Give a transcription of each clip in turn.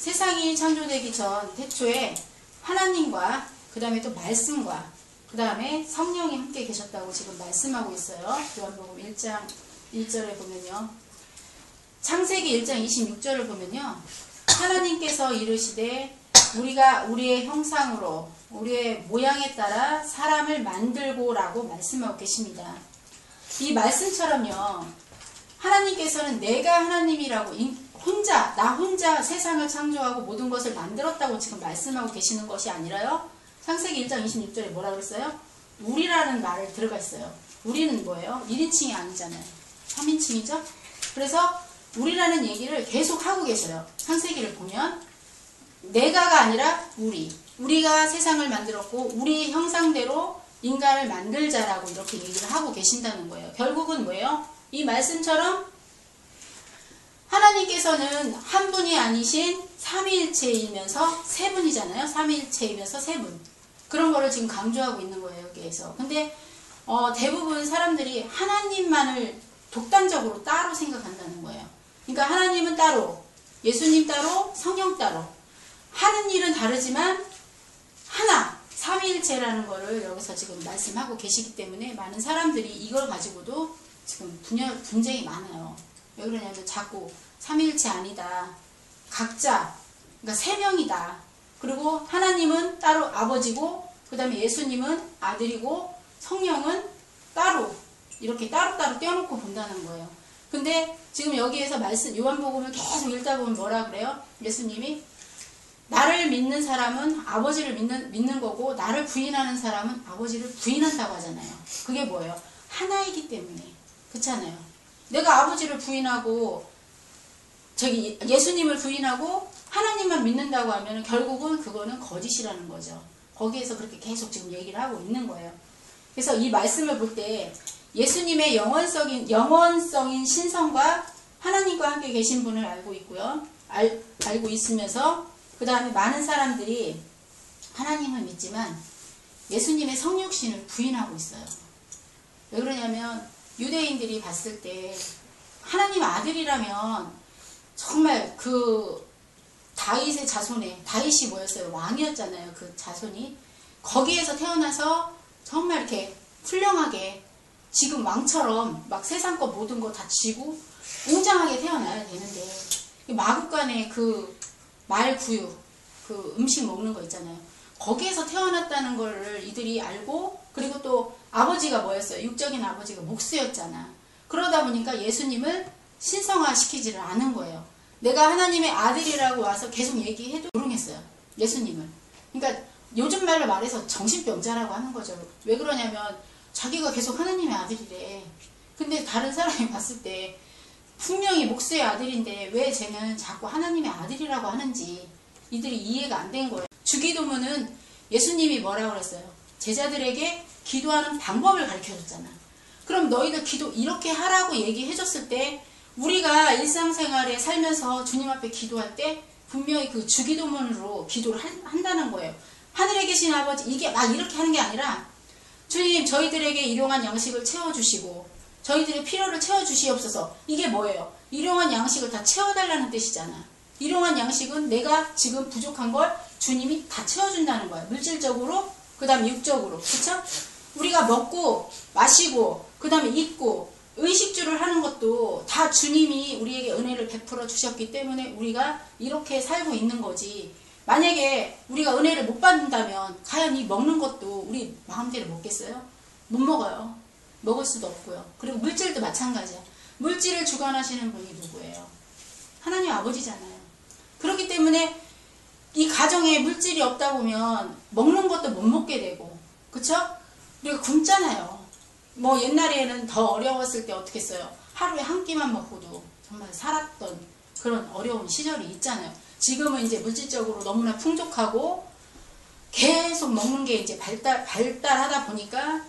세상이 창조되기 전 태초에 하나님과 그 다음에 또 말씀과 그 다음에 성령이 함께 계셨다고 지금 말씀하고 있어요. 요한복음 1장 1절에 보면요. 창세기 1장 26절을 보면요. 하나님께서 이르시되 우리가 우리의 형상으로 우리의 모양에 따라 사람을 만들고 라고 말씀하고 계십니다. 이 말씀처럼요. 하나님께서는 내가 하나님이라고 혼자 나 혼자 세상을 창조하고 모든 것을 만들었다고 지금 말씀하고 계시는 것이 아니라요. 창세기 1장 26절에 뭐라 그랬어요? 우리라는 말을 들어가 있어요. 우리는 뭐예요? 1인칭이 아니잖아요. 3인칭이죠? 그래서 우리라는 얘기를 계속 하고 계셔요. 창세기를 보면 내가가 아니라 우리. 우리가 세상을 만들었고 우리 형상대로 인간을 만들자라고 이렇게 얘기를 하고 계신다는 거예요. 결국은 뭐예요? 이 말씀처럼 하나님께서는 한 분이 아니신 삼위일체이면서 세 분이잖아요. 삼위일체이면서 세 분. 그런 거를 지금 강조하고 있는 거예요. 여기에서. 근데 어, 대부분 사람들이 하나님만을 독단적으로 따로 생각한다는 거예요. 그러니까 하나님은 따로, 예수님 따로, 성령 따로. 하는 일은 다르지만 하나, 삼위일체라는 거를 여기서 지금 말씀하고 계시기 때문에 많은 사람들이 이걸 가지고도 지금 분열, 분쟁이 많아요. 왜 그러냐면 자꾸 삼위일체 아니다. 각자, 그러니까 세 명이다. 그리고 하나님은 따로 아버지고, 그 다음에 예수님은 아들이고, 성령은 따로, 이렇게 따로따로 떼어놓고 본다는 거예요. 근데 지금 여기에서 말씀, 요한복음을 계속 읽다 보면 뭐라 그래요? 예수님이 나를 믿는 사람은 아버지를 믿는, 믿는 거고, 나를 부인하는 사람은 아버지를 부인한다고 하잖아요. 그게 뭐예요? 하나이기 때문에. 그렇잖아요. 내가 아버지를 부인하고, 저기 예수님을 부인하고 하나님만 믿는다고 하면 결국은 그거는 거짓이라는 거죠. 거기에서 그렇게 계속 지금 얘기를 하고 있는 거예요. 그래서 이 말씀을 볼 때 예수님의 영원성인 영원성인 신성과 하나님과 함께 계신 분을 알고 있고요. 알, 알고 있으면서 그 다음에 많은 사람들이 하나님을 믿지만 예수님의 성육신을 부인하고 있어요. 왜 그러냐면 유대인들이 봤을 때 하나님 아들이라면 정말 그 다윗의 자손에 다윗이 뭐였어요? 왕이었잖아요. 그 자손이 거기에서 태어나서 정말 이렇게 훌륭하게 지금 왕처럼 막 세상 것 모든 거 다 지고 웅장하게 태어나야 되는데 마국간의 그 말구유 그 음식 먹는 거 있잖아요. 거기에서 태어났다는 거를 이들이 알고 그리고 또 아버지가 뭐였어요? 육적인 아버지가 목수였잖아. 그러다 보니까 예수님을 신성화 시키지를 않은 거예요. 내가 하나님의 아들이라고 와서 계속 얘기해도 조롱했어요. 예수님을. 그러니까 요즘 말로 말해서 정신병자라고 하는 거죠. 왜 그러냐면 자기가 계속 하나님의 아들이래. 근데 다른 사람이 봤을 때 분명히 목수의 아들인데 왜 쟤는 자꾸 하나님의 아들이라고 하는지 이들이 이해가 안 된 거예요. 주기도문은 예수님이 뭐라고 그랬어요? 제자들에게 기도하는 방법을 가르쳐 줬잖아. 그럼 너희들 기도 이렇게 하라고 얘기해 줬을 때 우리가 일상생활에 살면서 주님 앞에 기도할 때 분명히 그 주기도문으로 기도를 한, 다는 거예요. 하늘에 계신 아버지 이게 막 이렇게 하는 게 아니라 주님 저희들에게 일용한 양식을 채워주시고 저희들의 필요를 채워주시옵소서 이게 뭐예요? 일용한 양식을 다 채워달라는 뜻이잖아. 일용한 양식은 내가 지금 부족한 걸 주님이 다 채워준다는 거예요. 물질적으로 그 다음에 육적으로 그쵸? 우리가 먹고 마시고 그 다음에 입고 의식주를 하는 것도 다 주님이 우리에게 은혜를 베풀어 주셨기 때문에 우리가 이렇게 살고 있는 거지. 만약에 우리가 은혜를 못 받는다면 과연 이 먹는 것도 우리 마음대로 먹겠어요? 못 먹어요. 먹을 수도 없고요. 그리고 물질도 마찬가지야. 물질을 주관하시는 분이 누구예요? 하나님 아버지잖아요. 그렇기 때문에 이 가정에 물질이 없다 보면 먹는 것도 못 먹게 되고 그쵸? 우리가 굶잖아요. 뭐 옛날에는 더 어려웠을 때 어떻게 했어요? 하루에 한 끼만 먹고도 정말 살았던 그런 어려운 시절이 있잖아요. 지금은 이제 물질적으로 너무나 풍족하고 계속 먹는 게 이제 발달, 발달하다 보니까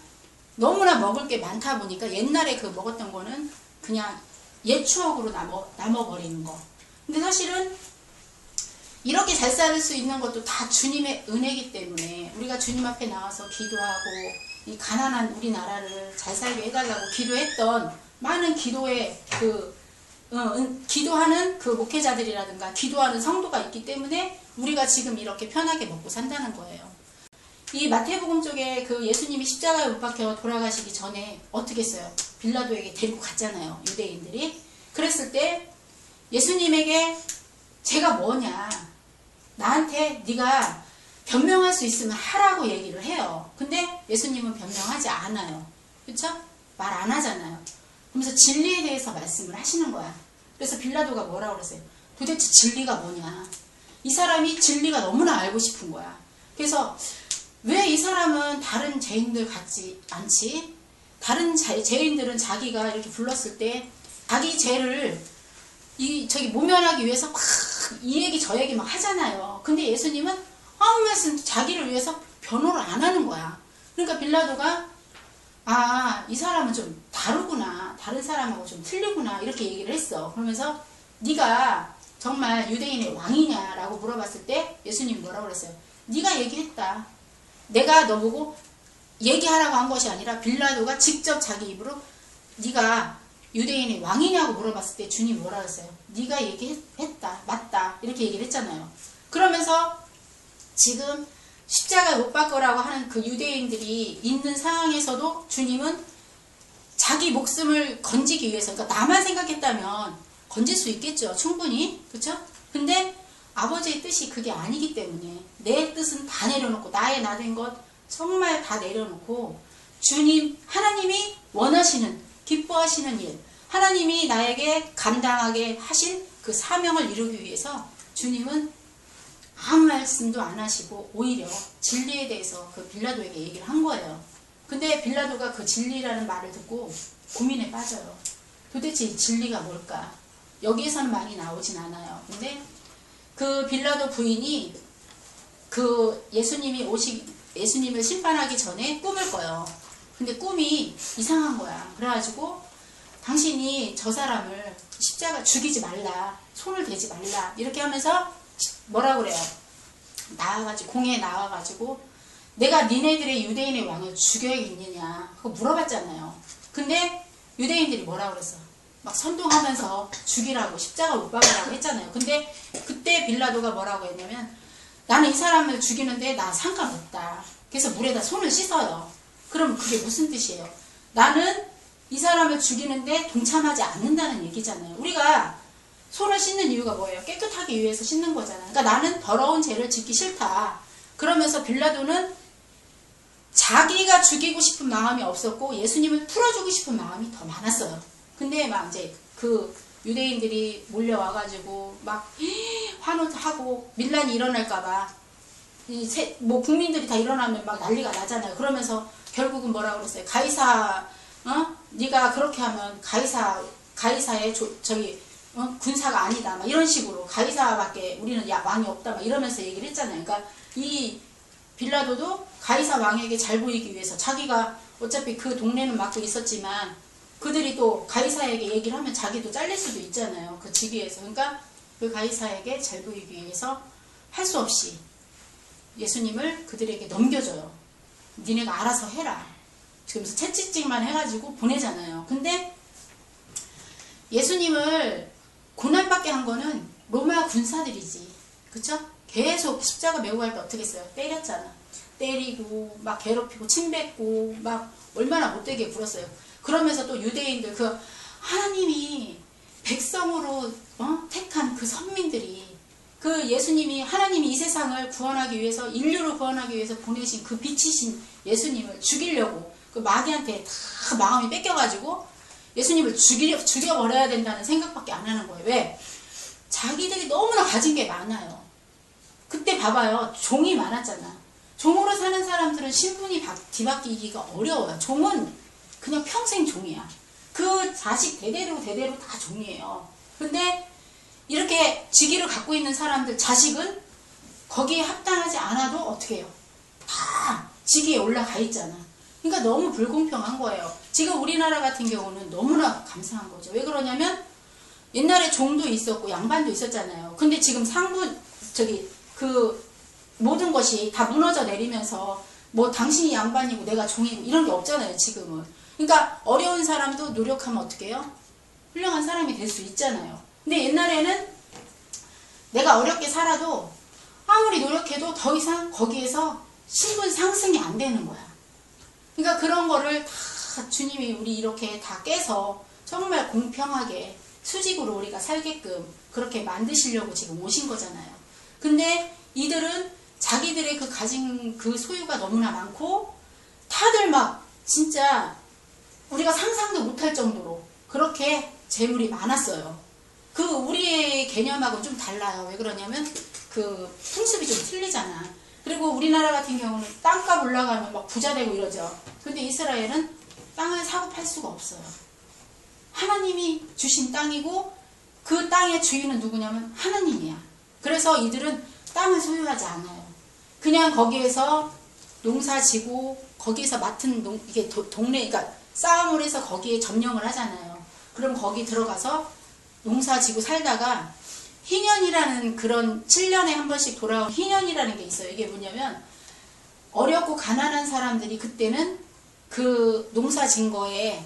너무나 먹을 게 많다 보니까 옛날에 그 먹었던 거는 그냥 옛 추억으로 남어, 남아버리는 거. 근데 사실은 이렇게 잘 살 수 있는 것도 다 주님의 은혜이기 때문에 우리가 주님 앞에 나와서 기도하고 이 가난한 우리나라를 잘 살게 해달라고 기도했던 많은 기도의 그 어, 은- 기도하는 그 목회자들이라든가 기도하는 성도가 있기 때문에 우리가 지금 이렇게 편하게 먹고 산다는 거예요. 이 마태복음 쪽에 그 예수님이 십자가에 못 박혀 돌아가시기 전에 어떻게 했어요? 빌라도에게 데리고 갔잖아요. 유대인들이. 그랬을 때 예수님에게 제가 뭐냐? 나한테 네가 변명할 수 있으면 하라고 얘기를 해요. 근데 예수님은 변명하지 않아요. 그렇죠? 말 안 하잖아요. 그러면서 진리에 대해서 말씀을 하시는 거야. 그래서 빌라도가 뭐라고 그랬어요? 도대체 진리가 뭐냐? 이 사람이 진리가 너무나 알고 싶은 거야. 그래서 왜 이 사람은 다른 죄인들 같지 않지? 다른 자- 죄인들은 자기가 이렇게 불렀을 때 자기 죄를 이 저기 모면하기 위해서 막 이 얘기 저 얘기 막 하잖아요. 근데 예수님은 말씀 자기를 위해서 변호를 안 하는 거야. 그러니까 빌라도가 아, 이 사람은 좀 다르구나. 다른 사람하고 좀 틀리구나. 이렇게 얘기를 했어. 그러면서 네가 정말 유대인의 왕이냐라고 물어봤을 때 예수님이 뭐라고 그랬어요? 네가 얘기했다. 내가 너보고 얘기하라고 한 것이 아니라 빌라도가 직접 자기 입으로 네가 유대인의 왕이냐고 물어봤을 때 주님이 뭐라 그랬어요? 네가 얘기했다. 맞다. 이렇게 얘기를 했잖아요. 그러면서 지금 십자가에 못 박으라고 하는 그 유대인들이 있는 상황에서도 주님은 자기 목숨을 건지기 위해서 그러니까 나만 생각했다면 건질 수 있겠죠. 충분히. 그렇죠? 근데 아버지의 뜻이 그게 아니기 때문에 내 뜻은 다 내려놓고 나의 나 된 것 정말 다 내려놓고 주님 하나님이 원하시는 기뻐하시는 일 하나님이 나에게 감당하게 하신 그 사명을 이루기 위해서 주님은 아무 말씀도 안 하시고 오히려 진리에 대해서 그 빌라도에게 얘기를 한 거예요. 근데 빌라도가 그 진리라는 말을 듣고 고민에 빠져요. 도대체 이 진리가 뭘까? 여기에서는 많이 나오진 않아요. 근데 그 빌라도 부인이 그 예수님이 오시 예수님을 심판하기 전에 꿈을 꿔요. 근데 꿈이 이상한 거야. 그래가지고 당신이 저 사람을 십자가 죽이지 말라, 손을 대지 말라 이렇게 하면서 뭐라 그래요? 나와가지고 공에 나와가지고 내가 니네들의 유대인의 왕을 죽여야겠느냐 그거 물어봤잖아요. 근데 유대인들이 뭐라 그랬어? 막 선동하면서 죽이라고 십자가 못 박으라고 했잖아요. 근데 그때 빌라도가 뭐라고 했냐면 나는 이 사람을 죽이는데 나 상관없다. 그래서 물에다 손을 씻어요. 그럼 그게 무슨 뜻이에요? 나는 이 사람을 죽이는데 동참하지 않는다는 얘기잖아요. 우리가 손을 씻는 이유가 뭐예요? 깨끗하기 위해서 씻는 거잖아요. 그러니까 나는 더러운 죄를 짓기 싫다. 그러면서 빌라도는 자기가 죽이고 싶은 마음이 없었고 예수님을 풀어주고 싶은 마음이 더 많았어요. 근데 막 이제 그 유대인들이 몰려와가지고 막 환호하고 밀란이 일어날까봐 뭐 국민들이 다 일어나면 막 난리가 나잖아요. 그러면서 결국은 뭐라 그랬어요? 가이사 어? 네가 그렇게 하면 가이사 가이사의 조- 저기 어? 군사가 아니다. 막 이런 식으로 가이사밖에 우리는 야, 왕이 없다. 막 이러면서 얘기를 했잖아요. 그러니까 이 빌라도도 가이사 왕에게 잘 보이기 위해서 자기가 어차피 그 동네는 맡고 있었지만 그들이 또 가이사에게 얘기를 하면 자기도 잘릴 수도 있잖아요. 그 직위에서. 그러니까 그 가이사에게 잘 보이기 위해서 할 수 없이 예수님을 그들에게 넘겨줘요. 니네가 알아서 해라. 그러면서 채찍질만 해가지고 보내잖아요. 근데 예수님을 고난받게 한 거는 로마 군사들이지. 그쵸? 계속 십자가 메고 갈 때 어떻게 했어요? 때렸잖아. 때리고, 막 괴롭히고, 침뱉고, 막 얼마나 못되게 굴었어요. 그러면서 또 유대인들, 그 하나님이 백성으로 어? 택한 그 선민들이 그 예수님이 하나님이 이 세상을 구원하기 위해서 인류를 구원하기 위해서 보내신 그 빛이신 예수님을 죽이려고 그 마귀한테 다 마음이 뺏겨가지고 예수님을 죽이, 죽여버려야 된다는 생각밖에 안 하는 거예요. 왜? 자기들이 너무나 가진 게 많아요. 그때 봐봐요. 종이 많았잖아. 종으로 사는 사람들은 신분이 바- 뒤바뀌기가 어려워요. 종은 그냥 평생 종이야. 그 자식 대대로 대대로 다 종이에요. 근데 이렇게 직위를 갖고 있는 사람들 자식은 거기에 합당하지 않아도 어떻게 해요? 다 직위에 올라가 있잖아. 그러니까 너무 불공평한 거예요. 지금 우리나라 같은 경우는 너무나 감사한 거죠. 왜 그러냐면 옛날에 종도 있었고 양반도 있었잖아요. 근데 지금 상부 저기 그 모든 것이 다 무너져 내리면서 뭐 당신이 양반이고 내가 종이고 이런 게 없잖아요. 지금은. 그러니까 어려운 사람도 노력하면 어떻게 해요? 훌륭한 사람이 될 수 있잖아요. 근데 옛날에는 내가 어렵게 살아도 아무리 노력해도 더 이상 거기에서 신분 상승이 안 되는 거야. 그러니까 그런 거를 다 주님이 우리 이렇게 다 깨서 정말 공평하게 수직으로 우리가 살게끔 그렇게 만드시려고 지금 오신 거잖아요. 근데 이들은 자기들의 그 가진 그 소유가 너무나 많고 다들 막 진짜 우리가 상상도 못할 정도로 그렇게 재물이 많았어요. 그 우리의 개념하고 좀 달라요. 왜 그러냐면 그 풍습이 좀 틀리잖아. 그리고 우리나라 같은 경우는 땅값 올라가면 막 부자 되고 이러죠. 근데 이스라엘은 땅을 사고 팔 수가 없어요. 하나님이 주신 땅이고 그 땅의 주인은 누구냐면 하나님이야. 그래서 이들은 땅을 소유하지 않아요. 그냥 거기에서 농사 지고 거기에서 맡은 농, 이게 도, 동네, 그러니까 싸움을 해서 거기에 점령을 하잖아요. 그럼 거기 들어가서 농사 지고 살다가 희년이라는 그런 7년에 한 번씩 돌아온 희년이라는 게 있어요. 이게 뭐냐면 어렵고 가난한 사람들이 그때는 그 농사 진 거에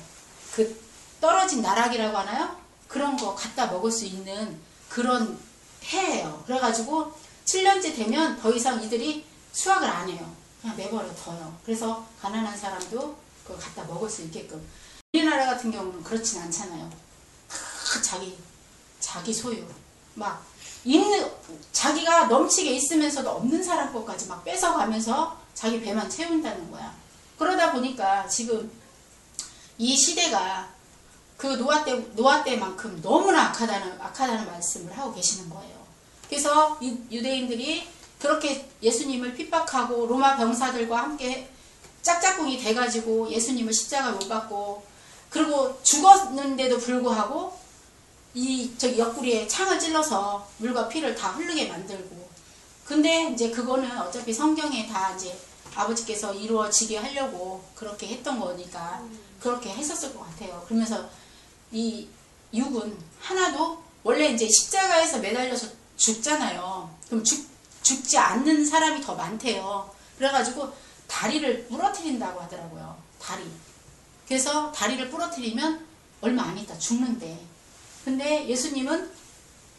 그 떨어진 나락이라고 하나요? 그런 거 갖다 먹을 수 있는 그런 해예요. 그래가지고 7년째 되면 더 이상 이들이 수확을 안 해요. 그냥 내버려 둬요. 그래서 가난한 사람도 그걸 갖다 먹을 수 있게끔. 우리나라 같은 경우는 그렇진 않잖아요. 다 자기 자기 소유 막 있는 자기가 넘치게 있으면서도 없는 사람 것까지 막 뺏어가면서 자기 배만 채운다는 거야. 그러다 보니까 지금 이 시대가 그 노아 때 노아 때만큼 너무나 악하다는 악하다는 말씀을 하고 계시는 거예요. 그래서 유, 유대인들이 그렇게 예수님을 핍박하고 로마 병사들과 함께 짝짝꿍이 돼가지고 예수님을 십자가 못 받고 그리고 죽었는데도 불구하고 이 저기 옆구리에 창을 찔러서 물과 피를 다 흐르게 만들고 근데 이제 그거는 어차피 성경에 다 이제 아버지께서 이루어지게 하려고 그렇게 했던 거니까 그렇게 했었을 것 같아요. 그러면서 이 육은 하나도 원래 이제 십자가에서 매달려서 죽잖아요. 그럼 죽, 죽지 않는 사람이 더 많대요. 그래가지고 다리를 부러뜨린다고 하더라고요. 다리. 그래서 다리를 부러뜨리면 얼마 안 있다 죽는데. 근데 예수님은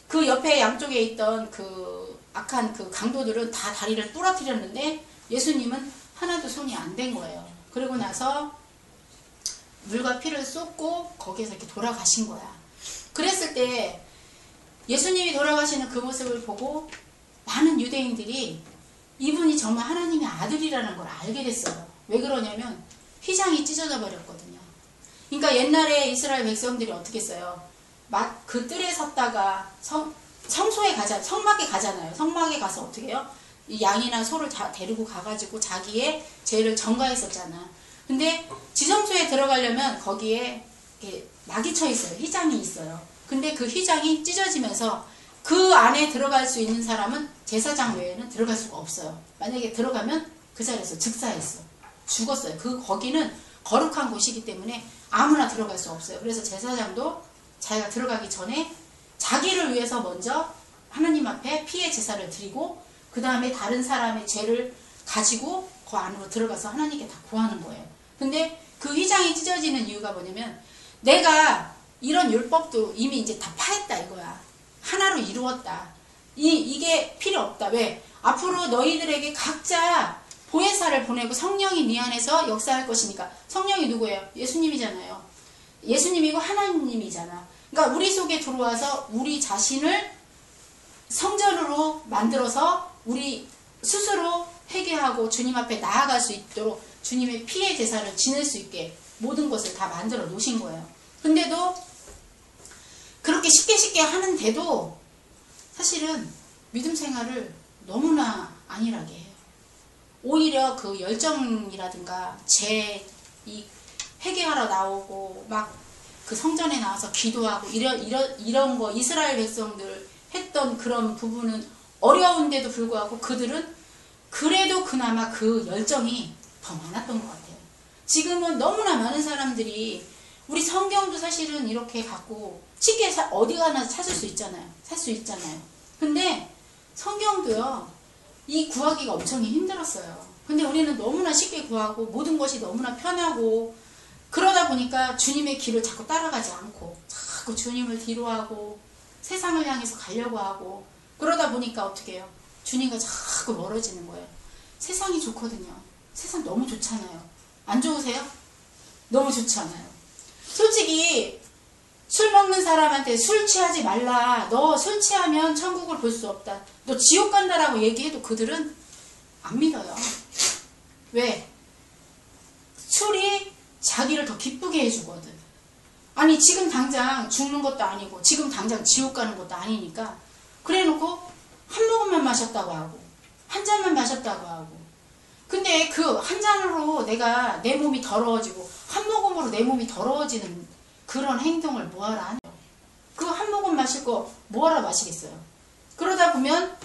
그 옆에 양쪽에 있던 그 악한 그 강도들은 다 다리를 부러뜨렸는데 예수님은 하나도 손이 안 된 거예요. 그러고 나서 물과 피를 쏟고 거기에서 이렇게 돌아가신 거야. 그랬을 때 예수님이 돌아가시는 그 모습을 보고 많은 유대인들이 이분이 정말 하나님의 아들이라는 걸 알게 됐어요. 왜 그러냐면 휘장이 찢어져 버렸거든요. 그러니까 옛날에 이스라엘 백성들이 어떻게 했어요? 막 그 뜰에 섰다가 성, 성소에 가자, 성막에 가잖아요. 성막에 가서 어떻게 해요? 이 양이나 소를 다 데리고 가가지고 자기의 죄를 전가했었잖아. 근데 지성소에 들어가려면 거기에 막이 쳐 있어요. 휘장이 있어요. 근데 그 휘장이 찢어지면서 그 안에 들어갈 수 있는 사람은 제사장 외에는 들어갈 수가 없어요. 만약에 들어가면 그 자리에서 즉사했어. 죽었어요. 그 거기는 거룩한 곳이기 때문에 아무나 들어갈 수 없어요. 그래서 제사장도 자기가 들어가기 전에 자기를 위해서 먼저 하나님 앞에 피해 제사를 드리고 그 다음에 다른 사람의 죄를 가지고 그 안으로 들어가서 하나님께 다 구하는 거예요. 근데 그 휘장이 찢어지는 이유가 뭐냐면 내가 이런 율법도 이미 이제 다 파했다 이거야. 하나로 이루었다. 이, 이게 필요 없다. 왜? 앞으로 너희들에게 각자 보혜사를 보내고 성령이 네 안에서 역사할 것이니까 성령이 누구예요? 예수님이잖아요. 예수님이고 하나님이잖아. 그러니까 우리 속에 들어와서 우리 자신을 성전으로 만들어서 우리 스스로 회개하고 주님 앞에 나아갈 수 있도록 주님의 피해 제사를 지낼 수 있게 모든 것을 다 만들어 놓으신 거예요. 근데도 그렇게 쉽게 쉽게 하는데도 사실은 믿음 생활을 너무나 안일하게 해요. 오히려 그 열정이라든가 제 이 회개하러 나오고 막 그 성전에 나와서 기도하고 이런 이런 이런 거 이스라엘 백성들 했던 그런 부분은 어려운데도 불구하고 그들은 그래도 그나마 그 열정이 더 많았던 것 같아요. 지금은 너무나 많은 사람들이 우리 성경도 사실은 이렇게 갖고 쉽게 사, 어디 가나 찾을 수 있잖아요. 살 수 있잖아요. 근데 성경도요. 이 구하기가 엄청 힘들었어요. 근데 우리는 너무나 쉽게 구하고 모든 것이 너무나 편하고 그러다 보니까 주님의 길을 자꾸 따라가지 않고 자꾸 주님을 뒤로하고 세상을 향해서 가려고 하고 그러다 보니까 어떻게 해요? 주님과 자꾸 멀어지는 거예요. 세상이 좋거든요. 세상 너무 좋잖아요. 안 좋으세요? 너무 좋잖아요. 솔직히 술 먹는 사람한테 술 취하지 말라. 너 술 취하면 천국을 볼 수 없다. 너 지옥 간다라고 얘기해도 그들은 안 믿어요. 왜? 술이 자기를 더 기쁘게 해주거든. 아니 지금 당장 죽는 것도 아니고 지금 당장 지옥 가는 것도 아니니까 그래 놓고 한 모금만 마셨다고 하고 한 잔만 마셨다고 하고. 근데 그 한 잔으로 내가 내 몸이 더러워지고 한 모금으로 내 몸이 더러워지는 그런 행동을 하냐 그한 모금 마실 거 뭐하러 마시겠어요? 그러다 보면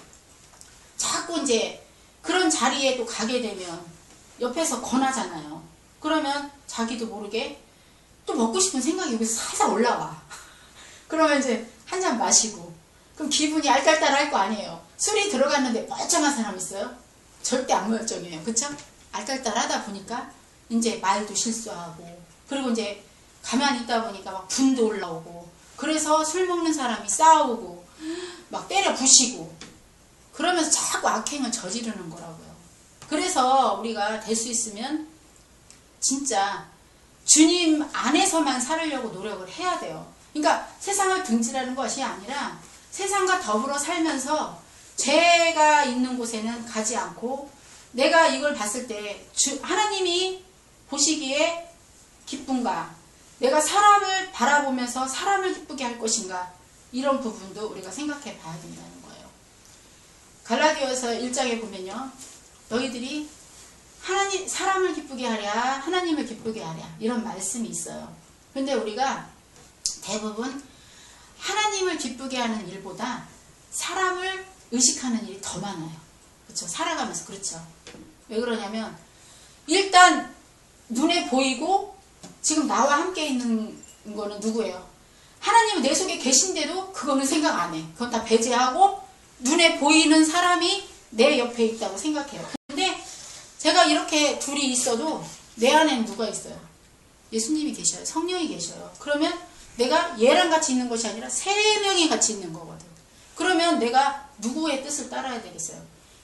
자꾸 이제 그런 자리에 또 가게 되면 옆에서 권하잖아요. 그러면 자기도 모르게 또 먹고 싶은 생각이 여기서 살살 올라와 그러면 이제 한 잔 마시고 그럼 기분이 알딸딸할 거 아니에요 술이 들어갔는데 멀쩡한 사람 있어요? 절대 안 멀쩡해요. 그쵸? 알딸딸하다 보니까 이제 말도 실수하고 그리고 이제 가만히 있다 보니까 막 분도 올라오고 그래서 술 먹는 사람이 싸우고 막 때려 부시고 그러면서 자꾸 악행을 저지르는 거라고요. 그래서 우리가 될 수 있으면 진짜 주님 안에서만 살으려고 노력을 해야 돼요. 그러니까 세상을 등지라는 것이 아니라 세상과 더불어 살면서 죄가 있는 곳에는 가지 않고 내가 이걸 봤을 때 주, 하나님이 보시기에 기쁜가 내가 사람을 바라보면서 사람을 기쁘게 할 것인가 이런 부분도 우리가 생각해 봐야 된다는 거예요. 갈라디아서 1장에 보면요. 너희들이 하나님 사람을 기쁘게 하랴 하나님을 기쁘게 하랴 이런 말씀이 있어요. 근데 우리가 대부분 하나님을 기쁘게 하는 일보다 사람을 의식하는 일이 더 많아요. 그렇죠? 살아가면서 그렇죠. 왜 그러냐면 일단 눈에 보이고 지금 나와 함께 있는 거는 누구예요? 하나님은 내 속에 계신데도 그거는 생각 안 해. 그건 다 배제하고 눈에 보이는 사람이 내 옆에 있다고 생각해요. 제가 이렇게 둘이 있어도 내 안에는 누가 있어요? 예수님이 계셔요. 성령이 계셔요. 그러면 내가 얘랑 같이 있는 것이 아니라 세 명이 같이 있는 거거든. 그러면 내가 누구의 뜻을 따라야 되겠어요?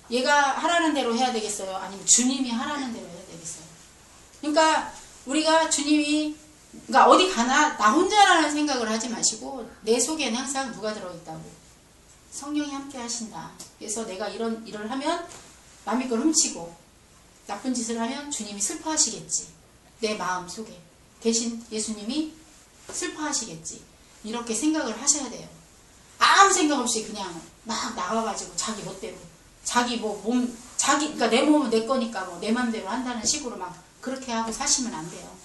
얘가 하라는 대로 해야 되겠어요? 아니면 주님이 하라는 대로 해야 되겠어요? 그러니까 우리가 주님이 그러니까 어디 가나 나 혼자라는 생각을 하지 마시고 내 속에는 항상 누가 들어있다고 성령이 함께 하신다. 그래서 내가 이런 일을 하면 남의 걸 훔치고 나쁜 짓을 하면 주님이 슬퍼하시겠지. 내 마음 속에 대신 예수님이 슬퍼하시겠지. 이렇게 생각을 하셔야 돼요. 아무 생각 없이 그냥 막 나가가지고 자기 멋대로 자기 뭐 몸 자기 그러니까 내 몸은 내 거니까 뭐 내 맘대로 한다는 식으로 막 그렇게 하고 사시면 안 돼요.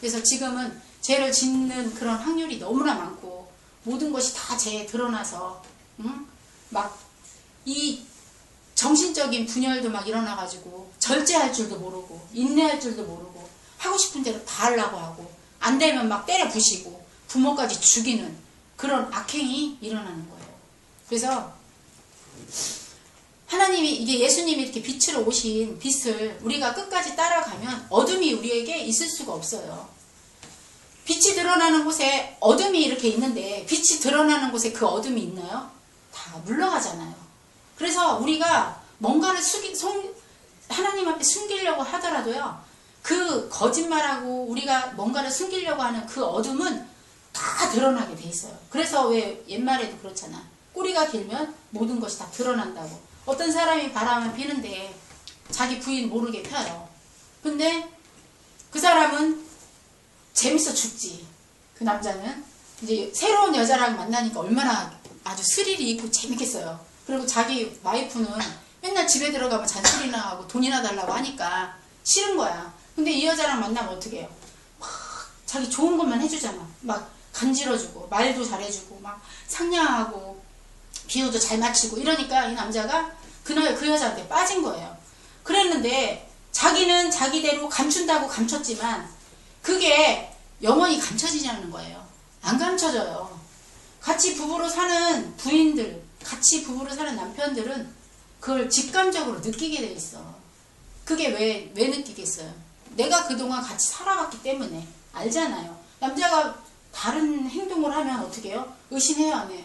그래서 지금은 죄를 짓는 그런 확률이 너무나 많고 모든 것이 다 죄에 드러나서 응? 막이 정신적인 분열도 막 일어나가지고 절제할 줄도 모르고 인내할 줄도 모르고 하고 싶은 대로 다 하려고 하고 안 되면 막 때려 부시고 부모까지 죽이는 그런 악행이 일어나는 거예요. 그래서 하나님이 이게 예수님이 이렇게 빛으로 오신 빛을 우리가 끝까지 따라가면 어둠이 우리에게 있을 수가 없어요. 빛이 드러나는 곳에 어둠이 이렇게 있는데 빛이 드러나는 곳에 그 어둠이 있나요? 다 물러가잖아요. 그래서 우리가 뭔가를 숙이, 송, 하나님 앞에 숨기려고 하더라도요. 그 거짓말하고 우리가 뭔가를 숨기려고 하는 그 어둠은 다 드러나게 돼 있어요. 그래서 왜 옛말에도 그렇잖아. 꼬리가 길면 모든 것이 다 드러난다고. 어떤 사람이 바람을 피는데 자기 부인 모르게 펴요. 근데 그 사람은 재밌어 죽지. 그 남자는 이제 새로운 여자랑 만나니까 얼마나 아주 스릴이 있고 재밌겠어요. 그리고 자기 와이프는 맨날 집에 들어가면 잔소리나 하고 돈이나 달라고 하니까 싫은 거야. 근데 이 여자랑 만나면 어떻게 해요? 막 자기 좋은 것만 해주잖아. 막 간지러주고 말도 잘해주고 막 상냥하고 비유도 잘 맞추고 이러니까 이 남자가 그날 그 여자한테 빠진 거예요. 그랬는데 자기는 자기대로 감춘다고 감췄지만 그게 영원히 감춰지지 않는 거예요. 안 감춰져요. 같이 부부로 사는 부인들, 같이 부부로 사는 남편들은 그걸 직감적으로 느끼게 돼 있어. 그게 왜, 왜 느끼겠어요? 내가 그동안 같이 살아왔기 때문에 알잖아요. 남자가 다른 행동을 하면 어떻게 해요? 의심해요, 안 해요?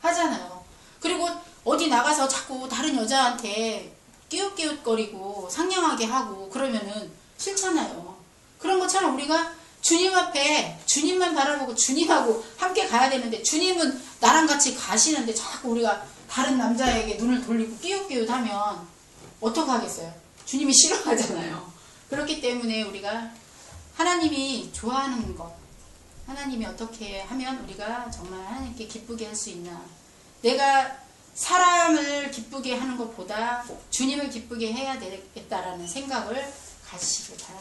하잖아요. 그리고 어디 나가서 자꾸 다른 여자한테 끼웃끼웃거리고 상냥하게 하고 그러면은 싫잖아요. 그런 것처럼 우리가 주님 앞에 주님만 바라보고 주님하고 함께 가야 되는데 주님은 나랑 같이 가시는데 자꾸 우리가 다른 남자에게 눈을 돌리고 끼웃끼웃하면 어떡하겠어요? 주님이 싫어하잖아요. 그렇기 때문에 우리가 하나님이 좋아하는 것, 하나님이 어떻게 하면 우리가 정말 하나님께 기쁘게 할 수 있나. 내가 사람을 기쁘게 하는 것보다 주님을 기쁘게 해야 되겠다라는 생각을 가지시길 바랍니다.